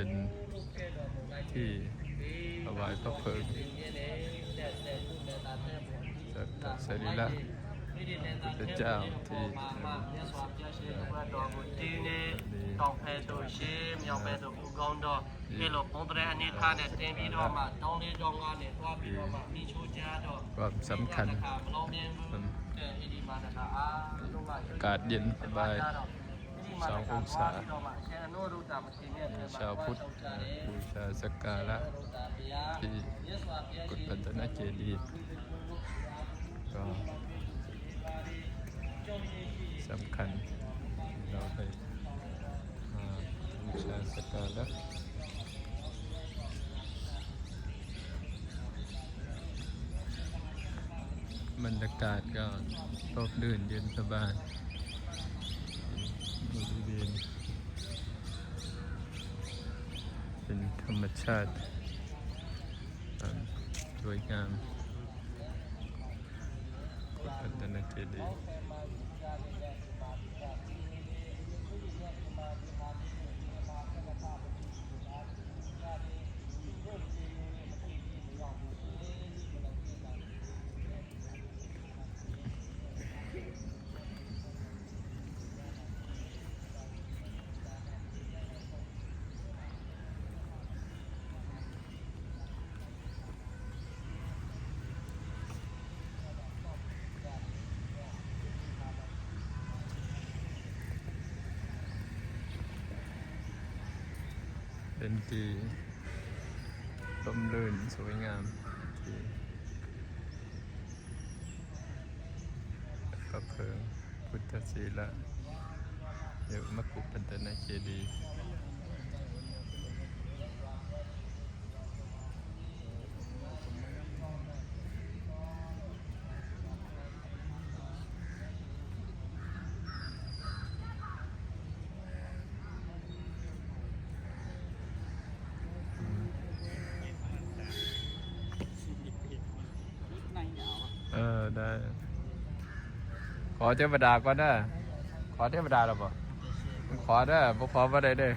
็นที่ถวายพระเพลิงจากสรีระพระเจ้าที่ต้องไปดูชิมยังไปดูอุกงดอเกลพงตรอันนีทานเนี่ยเต็มี่ดอมาต้องเลี้ยงงานเนี่ยว่าพี่ดอมมีชูจ้าดอความสำคัญอากาศเย็นสบาย สององศาชาวพุทธบูชาสักการะที่กุฏรัตนเจดีย์ก็สำคัญเราได้มาบูชาสักการะบรรยากาศก็ร่มรื่นเย็นสบายบริเวณ เป็นธรรม ชาติสวยงามกดอัตนเจดีย์ เป็นที่ร่มรื่นสวยงามที่พระเพิงพุทธศีละเดี๋ยวมกุปันตนาเจดีย์ ได้ ขอเทวดาก่อนนะขอเทวดาหรอปะขอได้บ่ขอบ่ได้เด้อ